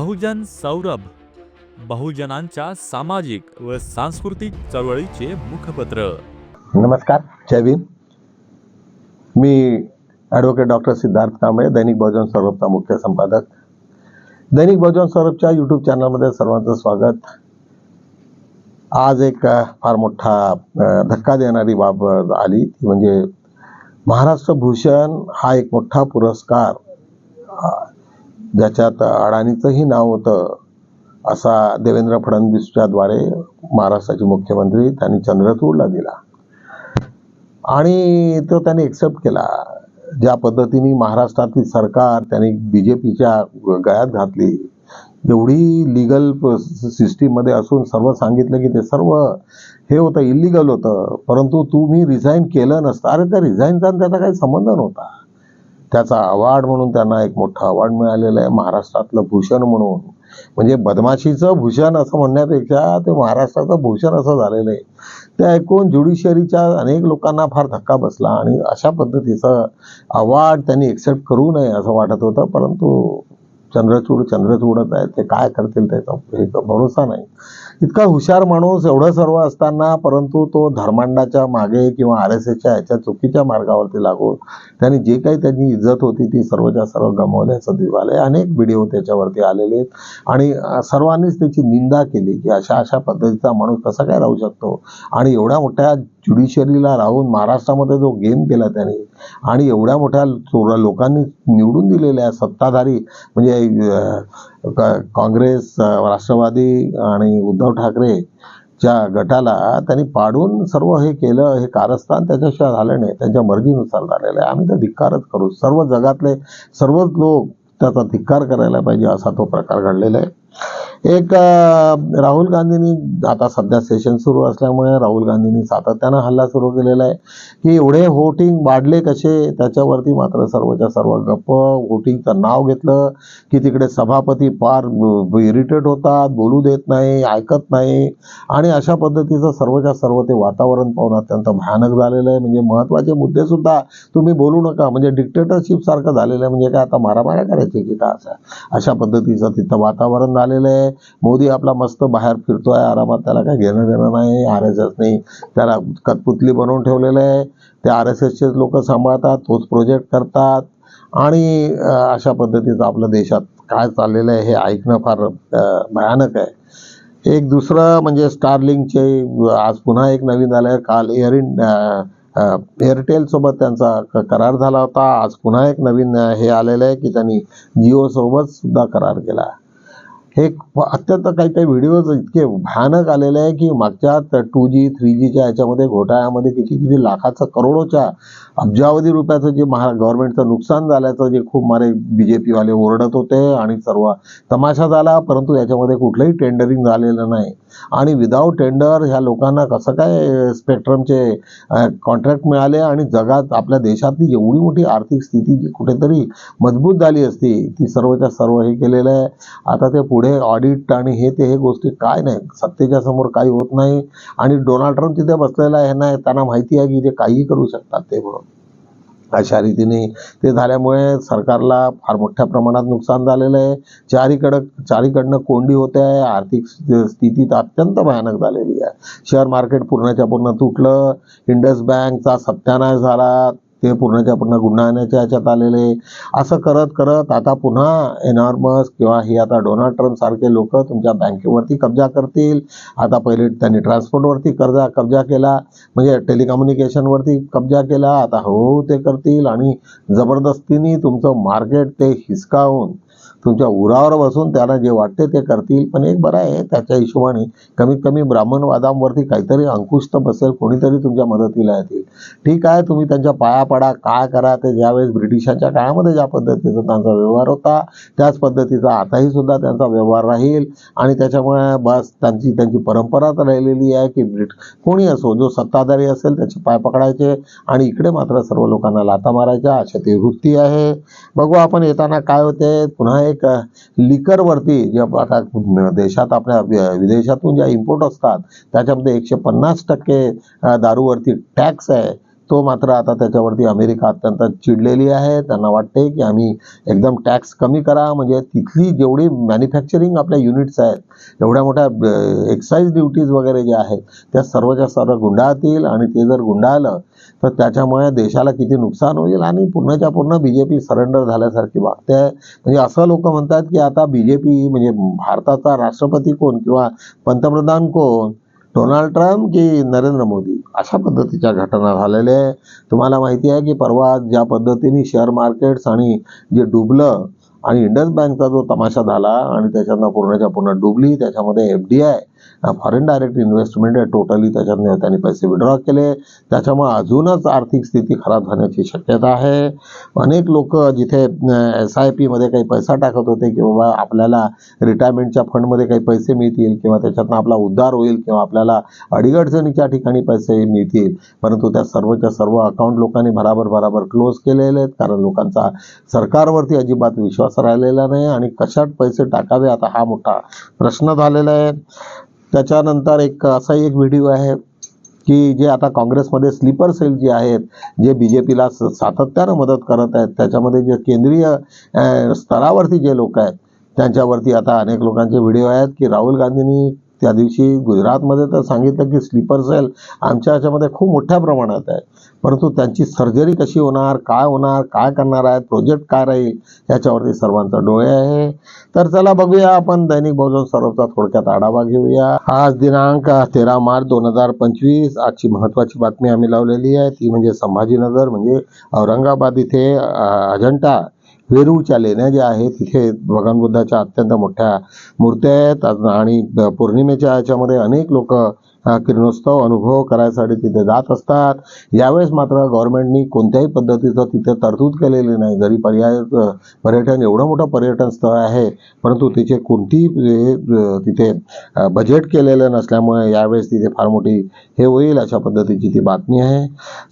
बहुजन सौरभ बहुजनांच्या सामाजिक व सांस्कृतिक चळवळीचे मुखपत्र. नमस्कार जय भीम. मी ॲडव्होकेट डॉक्टर सिद्धार्थ कांबळे दैनिक बहुजन सौरभचा मुख्य संपादक. दैनिक बहुजन सौरभच्या यूट्यूब चॅनलमध्ये सर्वांचं स्वागत. आज एक फार मोठा धक्का देणारी बाब आली ती म्हणजे महाराष्ट्र भूषण हा एक मोठा पुरस्कार ज्याच्यात अडाणीचंही नाव होतं असा देवेंद्र फडणवीसच्या द्वारे महाराष्ट्राचे मुख्यमंत्री त्यांनी चंद्रचूडला दिला. आणि तो त्यांनी एक्सेप्ट केला. ज्या पद्धतीने महाराष्ट्रातील सरकार त्यांनी बी जे पीच्या गळ्यात घातली एवढी लिगल सिस्टीममध्ये असून सर्व सांगितलं की ते सर्व हे होतं इलिगल होतं. परंतु तुम्ही रिझाईन केलं नसतं. अरे त्या रिझाईनचा त्याचा काही संबंध नव्हता. त्याचा अवॉर्ड म्हणून त्यांना एक मोठा अवॉर्ड मिळालेला आहे महाराष्ट्रातलं भूषण म्हणून. म्हणजे बदमाशीचं भूषण असं म्हणण्यापेक्षा ते महाराष्ट्राचं भूषण असं झालेलं आहे. ते ऐकून ज्युडिशरीच्या अनेक लोकांना फार धक्का बसला आणि अशा पद्धतीचं अवॉर्ड त्यांनी एक्सेप्ट करू नये असं वाटत होतं परंतु चंद्रचूड चंद्रचूडच आहे ते काय करतील त्याचा भरोसा नाही. इतका हुशार माणूस एवढं सर्व असताना परंतु तो धर्मांडाच्या मागे किंवा आर एस एसच्या ह्याच्या चुकीच्या मार्गावरती लागून त्यांनी जे काही त्यांची इज्जत होती ती सर्वच्या सर्व गमावल्याचं दिवाले अनेक व्हिडिओ त्याच्यावरती आलेले आहेत. आणि सर्वांनीच त्याची निंदा केली की अशा अशा पद्धतीचा माणूस कसा काय राहू शकतो? आणि एवढ्या मोठ्या ज्युडिशरीला राहून महाराष्ट्रामध्ये जो गेम केला त्याने आणि एवढ्या मोठ्या चोर लोकांनी निवडून दिलेल्या सत्ताधारी म्हणजे का काँग्रेस राष्ट्रवादी आणि उद्धव ठाकरे च्या गटाला त्यांनी पाडून सर्व हे केलं हे कारस्थान त्याच्याशिवाय झालं नाही त्यांच्या मर्जीनुसार झालेलं आहे. आम्ही तर धिक्कारच करू. सर्व जगातले सर्वच लोक त्याचा धिक्कार करायला पाहिजे असा तो प्रकार घडलेला आहे. एक राहुल गांधींनी आता सध्या सेशन सुरू असल्यामुळे राहुल गांधींनी सातत्यानं हल्ला सुरू केलेला आहे. की एवढे व्होटिंग वाढले कसे? त्याच्यावरती मात्र सर्वच्या सर्व गप्प व्होटिंगचं नाव घेतलं. की तिकडे सभापती फार इरिटेट होतात बोलू देत नाही ऐकत नाही. आणि अशा पद्धतीचं सर्वच्या सर्व ते वातावरण पाहून अत्यंत भयानक झालेलं आहे. म्हणजे महत्त्वाचे मुद्दे सुद्धा तुम्ही बोलू नका. म्हणजे डिक्टेटरशिप सारखं झालेलं आहे. म्हणजे काय आता मारामाऱ्या करायची की का असं? अशा पद्धतीचं तिथं वातावरण झालेलं आहे. मोदी आपला मस्त बाहेर फिरतोय आरामात त्याला काही घेणं देणं नाही आर एस एसने त्याला कठपुतली बनवून ठेवलेलं आहे. ते आर एस एसचे लोक सांभाळतात तोच प्रोजेक्ट करतात आणि अशा पद्धतीचं आपल्या देशात काय चाललेलं आहे हे ऐकणं फार भयानक आहे. एक दुसरं म्हणजे स्टारलिंकचे आज पुन्हा एक नवीन झालं आहे काल एअर इन एअरटेल सोबत त्यांचा करार झाला होता. आज पुन्हा एक नवीन हे आलेलं आहे की त्यांनी जिओ सोबत सुद्धा करार केला. हे अत्यंत काही काही व्हिडिओज इतके भयानक आलेले आहे की मागच्या टू जी थ्री जीच्या याच्यामध्ये घोटाळ्यामध्ये किती किती लाखाचं करोडोच्या अब्जावधी रुपयाचं जे महा गव्हर्नमेंटचं नुकसान झाल्याचं जे खूप मारे बी जे पीवाले ओरडत होते आणि सर्व तमाशा झाला परंतु याच्यामध्ये कुठलंही टेंडरिंग झालेलं नाही. आणि विदाऊट टेंडर ह्या लोकांना कसं काय स्पेक्ट्रमचे कॉन्ट्रॅक्ट मिळाले आणि जगात आपल्या देशातली एवढी मोठी आर्थिक स्थिती जी कुठेतरी मजबूत झाली असती ती सर्वच्या सर्व हे केलेलं आहे. आता ते पुढे ऑडिट आणि हे ते हे गोष्टी काय नाही सत्तेच्या समोर काही होत नाही. आणि डोनाल्ड ट्रम्प तिथे बसलेला आहे ना त्यांना माहिती आहे की ते काहीही करू शकतात ते म्हणून. अशा रीतीने ते झाल्यामुळे सरकारला फार मोठ्या प्रमाणात नुकसान झालेलं आहे. चारीकडं चारीकडनं कोंडी होते आहे. आर्थिक स्थितीत स्थिती तर अत्यंत भयानक झालेली आहे. शेअर मार्केट पूर्णच्या पूर्ण तुटलं. इंडस बँकचा सत्यानाश झाला. ते पूर्णच्या पूर्ण गुन्हाण्याच्या ह्याच्यात आलेले असं करत करत आता पुन्हा एनॉर्मस किंवा हे आता डोनाल्ड ट्रम्प सारखे लोक तुमच्या बँकेवरती कब्जा करतील. आता पहिले त्यांनी ट्रान्सपोर्टवरती कर्जा कब्जा केला म्हणजे टेलिकम्युनिकेशनवरती कब्जा केला आता हळूहळू ते करतील आणि जबरदस्तीने तुमचं मार्केट ते हिसकावून तुमच्या उरावर बसून त्यांना जे वाटते ते करतील. पण एक बरं आहे त्याच्या हिशोबाने कमीत कमी ब्राह्मणवादांवरती काहीतरी अंकुश तर बसेल कोणीतरी तुमच्या मदतीला येतील. ठीक आहे तुम्ही त्यांच्या पाया पडा काय करा ते ज्यावेळेस ब्रिटिशांच्या काळामध्ये ज्या पद्धतीचा त्यांचा व्यवहार होता त्याच पद्धतीचा आताही सुद्धा त्यांचा व्यवहार राहील. आणि त्याच्यामुळे बस त्यांची त्यांची परंपरा तर राहिलेली आहे की ब्रिट कोणी असो जो सत्ताधारी असेल त्याचे पाय पकडायचे आणि इकडे मात्र सर्व लोकांना लाता मारायच्या अशा ती वृत्ती आहे. बघू आपण येताना काय होते पुन्हा एक लिकरवरती जे देशात आपल्या विदेशातून ज्या इम्पोर्ट असतात त्याच्यामध्ये एकशे पन्नास टक्के दारूवरती टॅक्स आहे. तो मात्र आता त्याच्यावरती अमेरिका अत्यंत चिडलेली आहे. त्यांना वाटते की आम्ही एकदम टॅक्स कमी करा. म्हणजे तिथली जेवढी मॅन्युफॅक्चरिंग आपल्या युनिट्स आहेत एवढ्या मोठ्या एक्साईज ड्युटीज वगैरे ज्या आहेत त्या सर्वच्या सर्व गुंडाळतील. आणि ते जर गुंडाळलं तर त्याच्यामुळे देशाला किती नुकसान होईल आणि पूर्णच्या पूर्ण बी जे पी सरेंडर झाल्यासारखी वागते आहे. म्हणजे असं लोक म्हणतात की आता बी जे पी म्हणजे भारताचा राष्ट्रपती कोण किंवा पंतप्रधान कोण डोनाल्ड ट्रम्प की नरेंद्र मोदी. अशा पद्धतीच्या घटना झालेल्या आहे तुम्हाला माहिती आहे की परवा ज्या पद्धतीने शेअर मार्केट्स आणि जे डुबलं आणि इंडस बँकचा जो तमाशा झाला आणि त्याच्यातनं पूर्णच्या पूर्ण डुबली त्याच्यामध्ये F D I foreign direct investment आहे टोटली त्याच्यातनं त्यांनी पैसे विड्रॉ केले. त्याच्यामुळे अजूनच आर्थिक स्थिती खराब होण्याची शक्यता आहे. अनेक लोक जिथे एस आय पीमध्ये काही पैसा टाकत होते की बाबा आपल्याला रिटायरमेंटच्या फंडमध्ये काही पैसे मिळतील किंवा त्याच्यातनं आपला उद्धार होईल किंवा आपल्याला अडीअडचणीच्या ठिकाणी पैसे मिळतील. परंतु त्या सर्वच्या सर्व अकाउंट लोकांनी बराबर बराबर क्लोज केलेले आहेत. कारण लोकांचा सरकारवरती अजिबात विश्वास राहिलेला नाही आणि कशात पैसे टाकावे? आता हा मोठा प्रश्न झालेला आहे. त्याच्यानंतर एक असाही एक व्हिडिओ आहे की जे आता काँग्रेसमध्ये स्लीपर सेल जे आहेत जे बी जे पीला सातत्यानं मदत करत आहेत त्याच्यामध्ये जे केंद्रीय स्तरावरती जे लोक आहेत त्यांच्यावरती आता अनेक लोकांचे व्हिडिओ आहेत की राहुल गांधींनी त्या दिवशी गुजरातमध्ये तर सांगितलं की स्लीपर सेल आमच्या ह्याच्यामध्ये खूप मोठ्या प्रमाणात आहे. परंतु त्यांची सर्जरी कशी होणार काय होणार काय करणार आहेत प्रोजेक्ट काय राहील याच्यावरती सर्वांचा डोळे आहे. तर चला बघूया आपण दैनिक बहुजन सर्वचा थोडक्यात आढावा घेऊया. आज दिनांक तेरा मार्च दोन हजार पंचवीस. आजची महत्वाची बातमी आम्ही लावलेली आहे. ती म्हणजे संभाजीनगर म्हणजे औरंगाबाद इथे अजंटा अजंठा वेरूळच्या लेण्या ज्या आहेत तिथे भगवान बुद्धाच्या अत्यंत मोठ्या मूर्त्या आहेत. आणि पौर्णिमेच्या याच्यामध्ये अनेक लोक किरणोत्सव अनुभव करायसाठी तिथे जात असतात. यावेळेस मात्र गव्हर्नमेंटनी कोणत्याही पद्धतीचं तिथे तरतूद केलेली नाही. जरी पर्याय पर्यटन एवढं मोठं पर्यटन स्थळ आहे परंतु तिचे कोणतीही तिथे बजेट केलेलं नसल्यामुळे यावेळेस तिथे फार मोठी हे होईल अशा पद्धतीची ती बातमी आहे.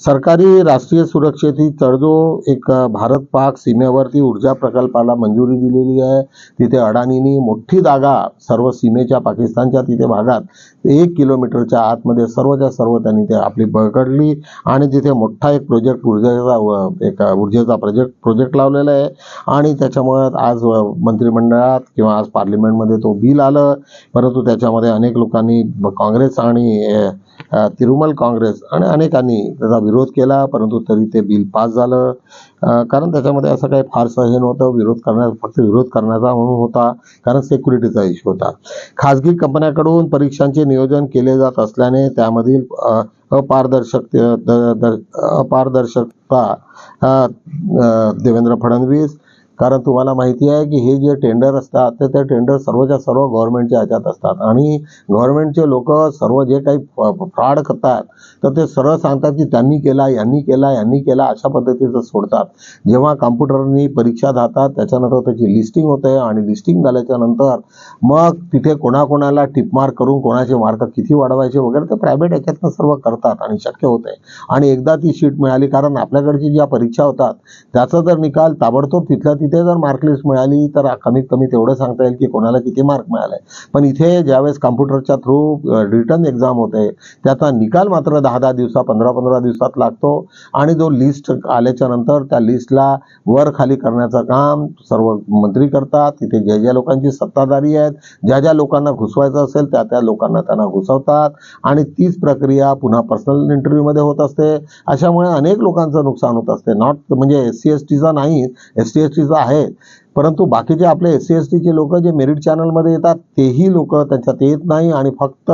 सरकारी राष्ट्रीय सुरक्षेची तडजो एक भारत पाक सीमेवरती ऊर्जा प्रकल्पाला मंजुरी दिलेली आहे. तिथे अडाणींनी मोठी जागा सर्व सीमेच्या पाकिस्तानच्या तिथे भागात एक किलोमीटरच्या आतमध्ये सर्वच्या सर्व त्यांनी ते आपली पकडली आणि तिथे मोठा एक प्रोजेक्ट ऊर्जेचा एक ऊर्जेचा प्रोजेक्ट प्रोजेक्ट लावलेला आहे. आणि त्याच्यामुळे आज मंत्रिमंडळात किंवा आज पार्लिमेंटमध्ये तो बिल आलं. परंतु त्याच्यामध्ये अनेक लोकांनी काँग्रेस आणि तिरुमल काँग्रेस आणि अनेकांनी त्याचा विरोध केला परंतु तरी ते बिल पास झालं. कारण त्याच्यामध्ये असं काही फारसं हे नव्हतं विरोध करण्या फक्त विरोध करण्याचा म्हणून होता कारण सेक्युरिटीचा इश्यू होता. खाजगी कंपन्याकडून परीक्षांचे नियोजन केले जात असल्याने त्यामधील अपारदर्शक अपारदर्शकता देवेंद्र फडणवीस कारण तुम्हाला माहिती आहे की हे जे टेंडर असतात तर ते टेंडर सर्वच्या सर्व गव्हर्नमेंटच्या ह्याच्यात असतात. आणि गव्हर्नमेंटचे लोक सर्व जे काही फ्रॉड करतात तर ते सरळ सांगतात की त्यांनी केला यांनी केला यांनी केला अशा पद्धतीचं सोडतात. जेव्हा कॉम्प्युटरनी परीक्षा जातात त्याच्यानंतर त्याची लिस्टिंग होते आणि लिस्टिंग झाल्याच्यानंतर मग तिथे कोणाकोणाला टिपमार्क करून कोणाचे मार्क किती वाढवायचे वगैरे ते प्रायव्हेट याच्यातनं सर्व करतात आणि शक्य होते. आणि एकदा ती शीट मिळाली कारण आपल्याकडची ज्या परीक्षा होतात त्याचा जर निकाल ताबडतोब तिथल्या तिथे जर मार्क लिस्ट मिळाली तर कमीत कमी तेवढं सांगता येईल की कोणाला किती मार्क मिळाले. पण इथे ज्यावेळेस कॉम्प्युटरच्या थ्रू रिटर्न एक्झाम होते त्याचा निकाल मात्र दहा दहा दिवसा पंधरा पंधरा दिवसात लागतो. आणि जो लिस्ट आल्याच्यानंतर त्या लिस्टला वर खाली करण्याचं काम सर्व मंत्री करतात. तिथे ज्या ज्या लोकांची सत्ताधारी आहेत ज्या ज्या लोकांना घुसवायचं असेल त्या त्या लोकांना त्यांना घुसवतात. आणि तीच प्रक्रिया पुन्हा पर्सनल इंटरव्ह्यूमध्ये होत असते. अशामुळे अनेक लोकांचं नुकसान होत असते. नॉट म्हणजे एस सी एस टीचा नाही एस टी एस टीचा आहे. परंतु बाकीचे आपले एस सी एस टीचे लोक जे मेरिट चॅनलमध्ये येतात तेही लोक त्यांच्यात येत नाही आणि फक्त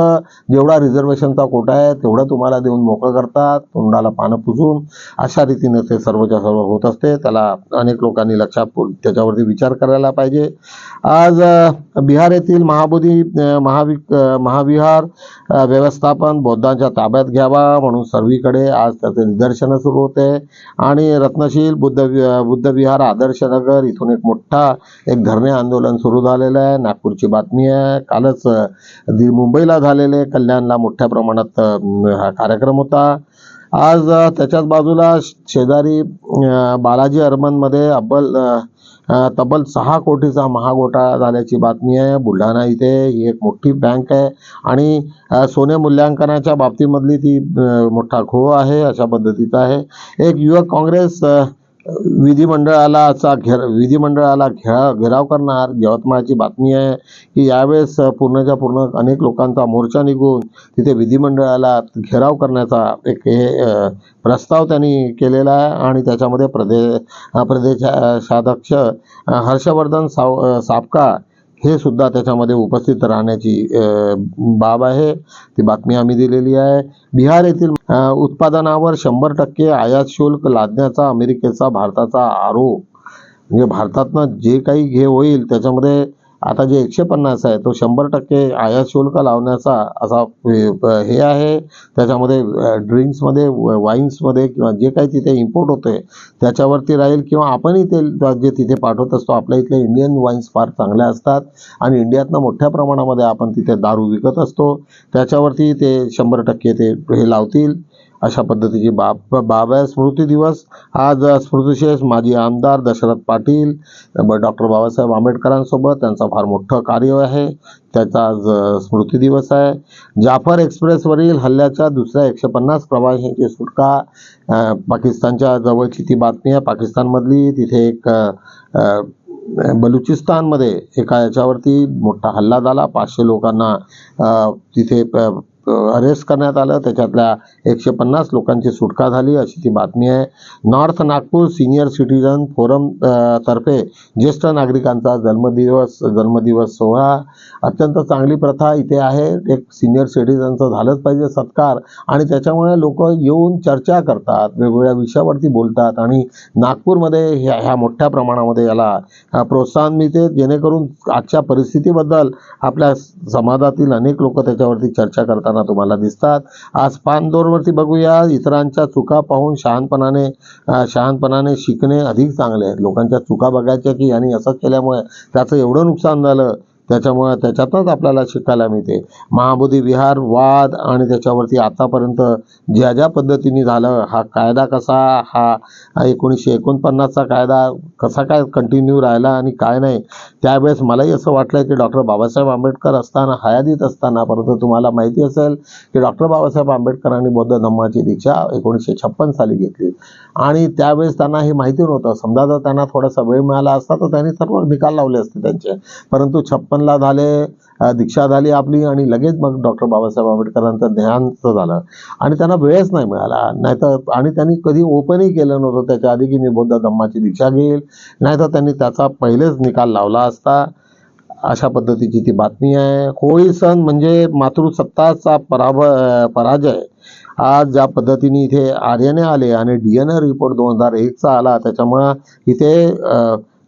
जेवढा रिझर्वेशनचा कोटा आहे तेवढं तुम्हाला देऊन मोकळं करतात तोंडाला पानं पुसून. अशा रीतीने ते सर्वच्या सर्व होत असते. त्याला अनेक लोकांनी लक्षात त्याच्यावरती विचार करायला पाहिजे. आज बिहार येथील महाबोधी महावि महाविहार व्यवस्थापन बौद्धांच्या ताब्यात घ्यावा म्हणून सर्वीकडे आज त्याचे निदर्शनं सुरू होते. आणि रत्नशील बुद्ध बुद्धविहार बुद्ध विहार आदर्श नगर इथून एक मोठा एक धरणे आंदोलन सुरू झालेलं आहे. नागपूरची बातमी आहे. कालच दि- मुंबईला झालेले कल्याणला मोठ्या प्रमाणात हा कार्यक्रम होता. आज त्याच्याच बाजूला शेजारी बालाजी अर्बनमध्ये अब्बल तब्बल सहा कोटीचा महागोटाळा झाल्याची बातमी आहे. बुलढाणा इथे ही एक मोठी बँक आहे आणि सोने मूल्यांकनाच्या बाबतीमधली ती मोठा खो आहे अशा पद्धतीचा आहे. एक युवक काँग्रेस विधिमंडळालाचा घेर विधिमंडळाला घेरा घेराव करणार यवतमाळची बातमी आहे की यावेळेस पूर्णच्या पूर्ण अनेक लोकांचा मोर्चा निघून तिथे विधिमंडळाला घेराव करण्याचा एक हे प्रस्ताव त्यांनी केलेला आहे आणि त्याच्यामध्ये प्रदे प्रदेशाध्यक्ष हर्षवर्धन साव अ, सापका हे सुद्धा त्याच्यामध्ये उपस्थित राहण्याची बाब आहे. ती बातमी आम्ही दिलेली आहे. बिहार येथील उत्पादनावर शंभर टक्के आयात शुल्क लादण्याचा अमेरिकेचा भारताचा आरोप. म्हणजे भारतातनं जे काही घे होईल त्याच्यामध्ये आता जे एकशे पन्नास आहे तो शंभर टक्के आयात शुल्क लावण्याचा असा हे आहे. त्याच्यामध्ये ड्रिंक्समध्ये वाईन्समध्ये किंवा जे काही तिथे इम्पोर्ट होते त्याच्यावरती राहील किंवा आपणही ते जे तिथे पाठवत असतो. आपल्या इथले इंडियन वाईन्स फार चांगल्या असतात आणि इंडियातनं मोठ्या प्रमाणामध्ये आपण तिथे दारू विकत असतो. त्याच्यावरती ते शंभर टक्के ते हे लावतील. अशा पद्धतीची बाब बाब आहे. स्मृती दिवस. आज स्मृतिशेष माजी आमदार दशरथ पाटील डॉक्टर बाबासाहेब आंबेडकरांसोबत. त्यांचं फार मोठं कार्य आहे. त्याचा आज स्मृती दिवस आहे. जाफर एक्सप्रेसवरील हल्ल्याच्या दुसऱ्या एकशे पन्नास प्रवाशांची सुटका पाकिस्तानच्या जवळची ती बातमी आहे. पाकिस्तानमधली तिथे एक बलुचिस्तानमध्ये एका याच्यावरती मोठा हल्ला झाला. पाचशे लोकांना तिथे अरेस्ट करण्यात आलं. त्याच्यातल्या एकशे पन्नास लोकांची सुटका झाली अशी ती बातमी आहे. North Nagpur senior citizen forum तर्फे ज्येष्ठ नागरिकांचा जन्मदिवस जन्मदिवस सोहळा. अत्यंत चांगली प्रथा इथे आहे. एक सिनियर सिटीजनचं झालंच पाहिजे सत्कार. आणि त्याच्यामुळे लोक येऊन चर्चा करतात वेगवेगळ्या विषयावरती बोलतात. आणि नागपूरमध्ये ह्या ह्या मोठ्या प्रमाणामध्ये याला प्रोत्साहन मिळते. जेणेकरून आजच्या परिस्थितीबद्दल आपल्या समाजातील अनेक लोक त्याच्यावरती चर्चा करतात करताना तुम्हाला दिसतात. आज पानदोरवरती बघूया इतरांच्या चुका पाहून शहानपणाने शहानपणाने शिकणे अधिक चांगले आहे. लोकांच्या चुका बघायच्या की यांनी असं केल्यामुळे त्याचं एवढं नुकसान झालं. त्याच्यामुळे त्याच्यातच आपल्याला शिकायला मिळते. महाबोधी विहार वाद आणि त्याच्यावरती आतापर्यंत ज्या ज्या पद्धतीने झालं हा कायदा कसा हा एकोणीसशे एकोणपन्नासचा कायदा कसा काय कंटिन्यू राहिला आणि काय नाही त्यावेळेस मलाही असं वाटलं की डॉक्टर बाबासाहेब आंबेडकर असताना हयादीत असताना परंतु तुम्हाला माहिती असेल की डॉक्टर बाबासाहेब आंबेडकरांनी बौद्ध धम्माची दीक्षा एकोणीसशे छप्पन साली घेतली. आणि त्यावेळेस त्यांना हे माहिती नव्हतं. समजा जर त्यांना थोडासा वेळ मिळाला असता तर त्यांनी सर्व निकाल लावले असते त्यांचे. परंतु छप्पन छप्पनला झाले दीक्षा झाली आपली आणि लगेच मग डॉक्टर बाबासाहेब आंबेडकरांचं ध्यानचं झालं. आणि त्यांना वेळच नाही मिळाला. नाहीतर आणि त्यांनी कधी ओपनही केलं नव्हतं. त्याच्या आधी की मी बौद्ध धम्माची दीक्षा घेईल. नाहीतर त्यांनी त्याचा पहिलेच निकाल लावला असता. अशा पद्धतीची ती बातमी आहे. होळी सण म्हणजे मातृसत्ताचा पराभ पराजय. आज ज्या पद्धतीने इथे आर्यने आले आणि डी एन ए रिपोर्ट दोन हजार एकचा आला त्याच्यामुळं इथे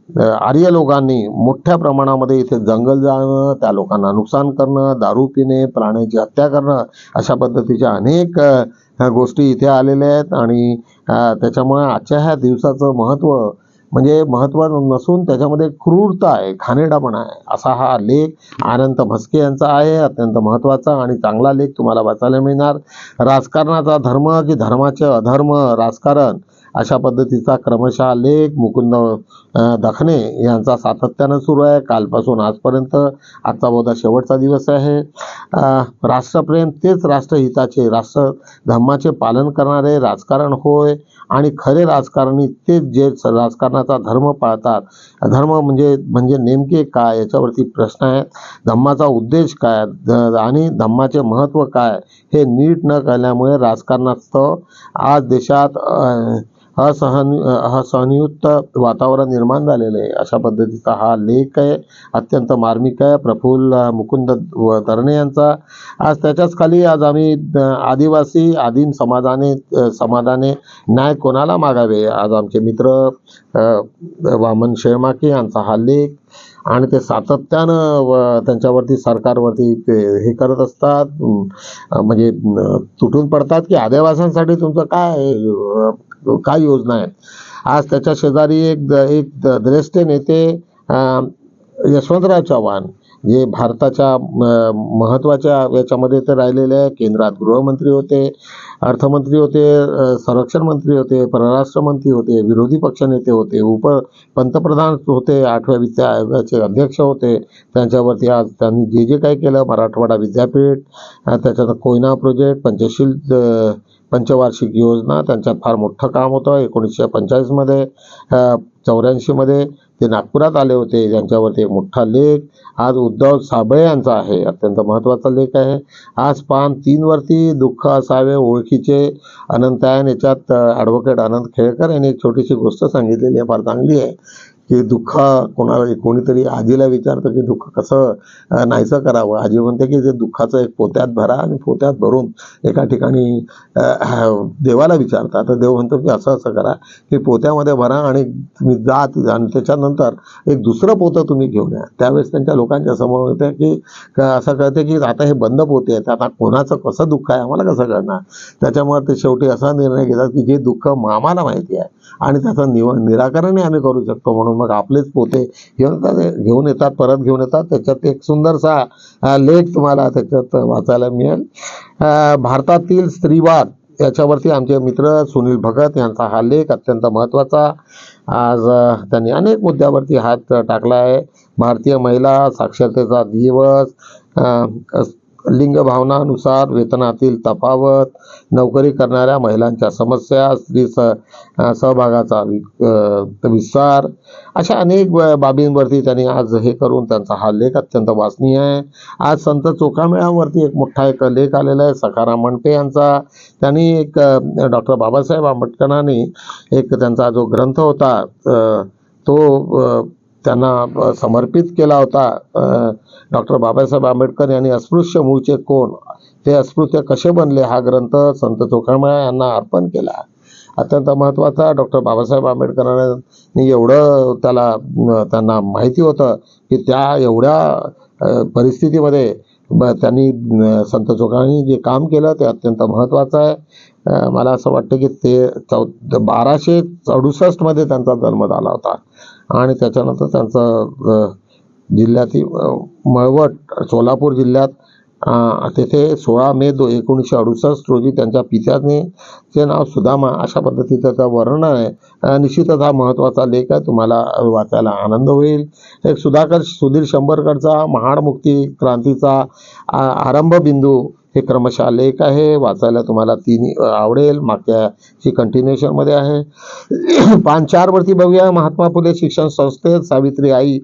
आर्य लोकांनी मोठ्या प्रमाणामध्ये इथे जंगल जाळणं त्या लोकांना नुकसान करणं दारू पिणे प्राण्यांची हत्या करणं अशा पद्धतीच्या अनेक गोष्टी इथे आलेल्या आहेत. आणि त्याच्यामुळे आजच्या ह्या दिवसाचं महत्त्व म्हणजे महत्त्व नसून त्याच्यामध्ये क्रूरता आहे घाणेरडापणा आहे. असा हा लेख आनंद म्हस्के यांचा आहे अत्यंत महत्त्वाचा आणि चांगला लेख तुम्हाला वाचायला मिळणार. राजकारणाचा धर्म की धर्माचे अधर्म राजकारण अशा पद्धतीचा क्रमशः लेख मुकुंद दखने यांचा सातत्यानं सुरू आहे. कालपासून आजपर्यंत आजचा बहुधा शेवटचा दिवस आहे. राष्ट्रप्रेम तेच राष्ट्रहिताचे राष्ट्र धर्माचे पालन करणारे राजकारण होय आणि खरे राजकारणी तेच जे राजकारणाचा धर्म पाळतात. धर्म म्हणजे म्हणजे नेमके काय याच्यावरती प्रश्न आहेत. धम्माचा उद्देश काय? आणि धम्माचे महत्त्व काय? हे नीट न कळल्यामुळे राजकारणात आज देशात अ, असहन असहनयुक्त वातावरण निर्माण झालेलं आहे. अशा पद्धतीचा हा लेख आहे. अत्यंत मार्मिक आहे. प्रफुल्ल मुकुंद व धरणे यांचा. आज त्याच्याच खाली आज आम्ही आदिवासी आदिम समाजाने समाजाने न्याय कोणाला मागावे? आज आमचे मित्र वामन शेळमाके यांचा हा लेख. आणि ते सातत्यानं व त्यांच्यावरती सरकारवरती ते हे करत असतात. म्हणजे तुटून पडतात की आदिवासांसाठी तुमचं काय काय योजना आहेत? आज त्याच्या शेजारी एक एक द्रेष्ठ नेते यशवंतराव चव्हाण जे भारताच्या महत्त्वाच्या महत्त्वाच्या याच्यामध्ये ते राहिलेले आहे केंद्रात गृहमंत्री होते अर्थमंत्री होते संरक्षण मंत्री होते परराष्ट्र मंत्री होते विरोधी पक्षनेते होते उप पंतप्रधान होते आठव्या विद्या आयोगाचे अध्यक्ष होते. त्यांच्यावरती आज त्यांनी जे जे काही केलं मराठवाडा विद्यापीठ त्याच्यात कोयना प्रोजेक्ट पंचशील पंचवार्षिक योजना त्यांच्यात फार मोठं काम होतं. एकोणीसशे पंचाळीसमध्ये चौऱ्याऐंशीमध्ये ते नागपुरात आले होते. त्यांच्यावरती एक मोठा लेख आज उद्धव साबळे यांचा आहे. अत्यंत महत्त्वाचा लेख आहे. आज पान तीनवरती दुःख असावे ओळखीचे अनंतायन याच्यात ॲडव्होकेट अनंत खेळकर यांनी एक छोटीशी गोष्ट सांगितलेली आहे फार चांगली आहे. की दुःख कोणाला कोणीतरी आजीला विचारतं की दुःख कसं नाहीसं करावं? आजी म्हणते की ते दुःखाचं एक पोत्यात भरा आणि पोत्यात भरून एका ठिकाणी देवाला विचारता. तर देव म्हणतो की असं असं करा. की पोत्यामध्ये भरा आणि तुम्ही जा आणि त्याच्यानंतर एक दुसरं पोतं तुम्ही घेऊन या. त्यावेळेस त्यांच्या लोकांच्या समोर येते की असं कळते की आता हे बंद पोते आहेत. आता कोणाचं कसं दुःख आहे? आम्हाला कसं कळणार? त्याच्यामुळे ते शेवटी असा निर्णय घेतात की जे दुःख आम्हाला माहिती आहे आणि त्याचं निव निराकरणही आम्ही करू शकतो म्हणून मग आपलेच पोते घेऊन येतात घेऊन येतात परत घेऊन येतात. त्याच्यात एक सुंदरसा लेख तुम्हाला त्याच्यात वाचायला मिळेल. भारतातील स्त्रीवाद याच्यावरती आमचे मित्र सुनील भगत यांचा हा लेख अत्यंत महत्त्वाचा. आज त्यांनी अनेक मुद्द्यावरती हात टाकला आहे. भारतीय महिला साक्षरतेचा दिवस लिंग भावनानुसार वेतनातील तफावत नोकरी करणाऱ्या महिलांच्या समस्या स्त्री सहभागाचा विस्तार. अशा अनेक बाबींवरती त्यांनी आज हे करून त्यांचा हा लेख अत्यंत वाचनीय आहे. आज संत चोखामेळावरती एक मोठा एक लेख आलेला आहे सखाराम मंटे यांचा. त्यांनी एक डॉक्टर बाबासाहेब आंबेडकरांनी एक त्यांचा जो ग्रंथ होता तो त्यांना समर्पित केला होता. डॉक्टर बाबासाहेब आंबेडकर यांनी अस्पृश्य मूळचे कोण? ते अस्पृश्य कसे बनले? हा ग्रंथ संत चोखामेळा यांना अर्पण केला. अत्यंत महत्त्वाचा डॉक्टर बाबासाहेब आंबेडकरांनी एवढं त्याला त्यांना माहिती होतं की त्या एवढ्या परिस्थितीमध्ये त्यांनी संत चोखांनी जे काम केलं ते अत्यंत महत्त्वाचं आहे. मला असं वाटतं की ते चौ बाराशे अडुसष्टमध्ये त्यांचा जन्म झाला होता. आणि त्याच्यानंतर त्यांचं जिल्ह्यातील मळवट सोलापूर जिल्ह्यात तेथे सोळा मे दो एकोणीसशे अडुसष्ट रोजी त्यांच्या पित्याने चे नाव सुदामा अशा पद्धतीचं त्याचं वर्णन आहे. निश्चितच हा महत्त्वाचा लेख आहे. तुम्हाला वाचायला आनंद होईल. एक सुधाकर सुधीर शंभरकरचा महाड मुक्ती क्रांतीचा आ- आरंभ बिंदू हे क्रमशः लेख आहे. वाचायला तुम्हाला तिन्ही आवडेल. मागच्या ही कंटिन्युएशनमध्ये आहे. पान चारवरती बघूया. महात्मा फुले शिक्षण संस्थेत सावित्री आई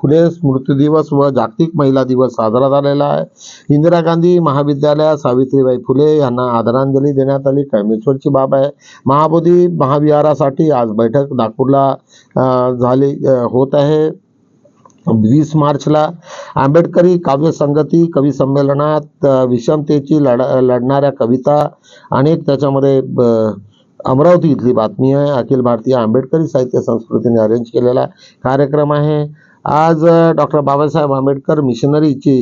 फुले स्मृती दिवस व जागतिक महिला दिवस साजरा झालेला आहे. इंदिरा गांधी महाविद्यालयात सावित्रीबाई फुले यांना आदरांजली देण्यात आली. कैमेश्वरची बाब आहे. महाबोधी महाविहारासाठी आज बैठक नागपूरला झाली होत आहे. वीस मार्चला आंबेडकरी काव्यसंगती कवी संमेलनात विषमतेची लढ लढणाऱ्या कविता अनेक त्याच्यामध्ये ब- अमरावती इथली बातमी आहे. अखिल भारतीय आंबेडकरी साहित्य संस्कृतीने अरेंज केलेला कार्यक्रम आहे. आज डॉक्टर बाबासाहेब आंबेडकर मिशनरीची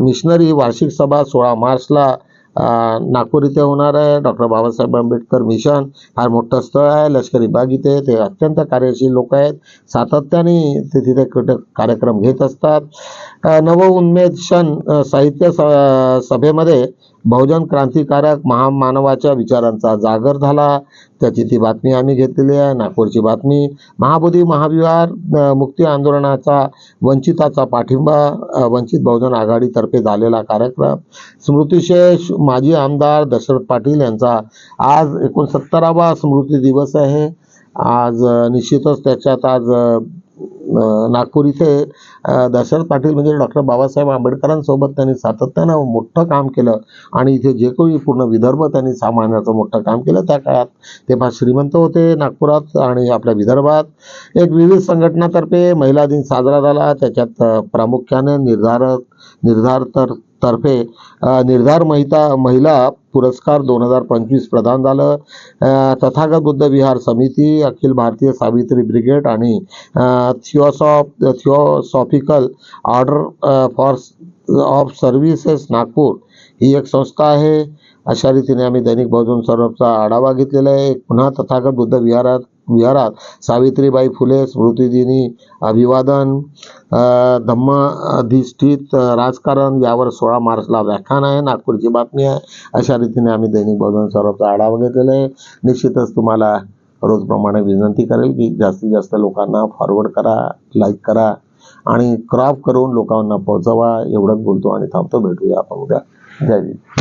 मिशनरी वार्षिक सभा सोळा मार्चला नागपूर इथे होणार आहे. Doctor Babasaheb Ambedkar mission. फार मोठं स्थळ आहे. लष्करी बाग इथे. ते अत्यंत कार्यशील लोक आहेत. सातत्याने ते तिथे कार्यक्रम घेत असतात. नव उन्मेद क्षण साहित्य स- सभेमध्ये बहुजन क्रांतिकारक महामानवाच्या विचारांचा जागर झाला. त्याची ती बातमी आम्ही घेतलेली आहे नागपूरची बातमी. महाबोधी महाविहार मुक्ती आंदोलनाचा वंचिताचा पाठिंबा वंचित बहुजन आघाडीतर्फे झालेला कार्यक्रम. स्मृतिशेष माजी आमदार दशरथ पाटील यांचा आज एकोणसत्तरावा स्मृती दिवस आहे. आज निश्चितच त्याच्यात आज नागपूर इथे दशरथ पाटील म्हणजे डॉक्टर बाबासाहेब आंबेडकरांसोबत त्यांनी सातत्यानं मोठं काम केलं आणि इथे जे काही पूर्ण विदर्भ त्यांनी सामान्याचं मोठं काम केलं त्या काळात ते फार श्रीमंत होते नागपुरात आणि आपल्या विदर्भात. एक विविध संघटनातर्फे महिला दिन साजरा झाला त्याच्यात प्रामुख्याने निर्धारक निर्धार तर तर्फे निर्धार महिता महिला पुरस्कार दोन हजार पंचवीस प्रदान झालं. तथागत बुद्ध विहार समिती अखिल भारतीय सावित्री ब्रिगेड आणि theosoph theosophical order for of services Nagpur ही एक संस्था आहे. अशा रीतीने आम्ही दैनिक बहुजन सौरभचा आढावा घेतलेला आहे. पुन्हा तथागत बुद्ध विहारात विहारात सावित्रीबाई फुले स्मृतिदिनी अभिवादन धम्माधिष्ठित धम्म राजकारण यावर सोळा मार्चला व्याख्यान आहे नागपूरची बातमी आहे. अशा रीतीने आम्ही दैनिक बहुजन सौरभचा आढावा घेतलेला आहे. निश्चितच तुम्हाला रोजप्रमाणे विनंती करेल की जास्तीत जास्त लोकांना फॉरवर्ड करा लाईक करा आणि क्रॉप करून लोकांना पोहोचवा. एवढंच बोलतो आणि थांबतो. भेटूया आपण उद्या. जय